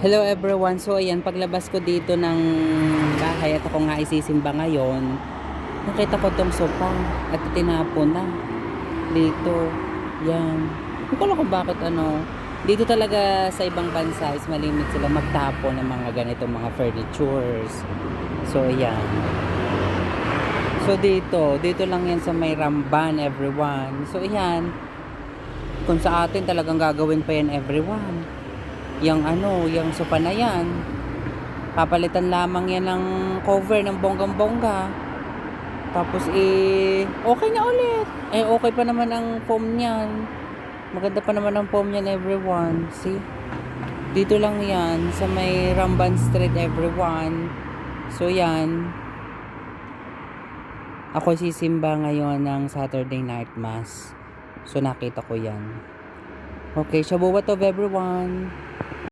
Hello everyone. So ayan, paglabas ko dito ng bahay at ako nga isisimba ngayon, nakita ko tong sopa at tinapon na. Dito. Yan. Hindi ko alam bakit ano. Dito talaga sa ibang bansa is malimit sila magtapon ng mga ganitong mga furnitures. So ayan. So dito, dito lang yan sa may Ramban everyone. So ayan. Kung sa atin talagang gagawin pa yan everyone yung ano, yung sopa na yan. Papalitan lamang yan ng cover ng bonggang-bongga. Tapos eh, okay na ulit. Eh, okay pa naman ang foam niyan. Maganda pa naman ang foam niyan everyone. See? Dito lang yan, sa may Ramban Street everyone. So yan. Ako sisimba ngayon ng Saturday Night Mass. So nakita ko yan. Okay, shabuwa to everyone.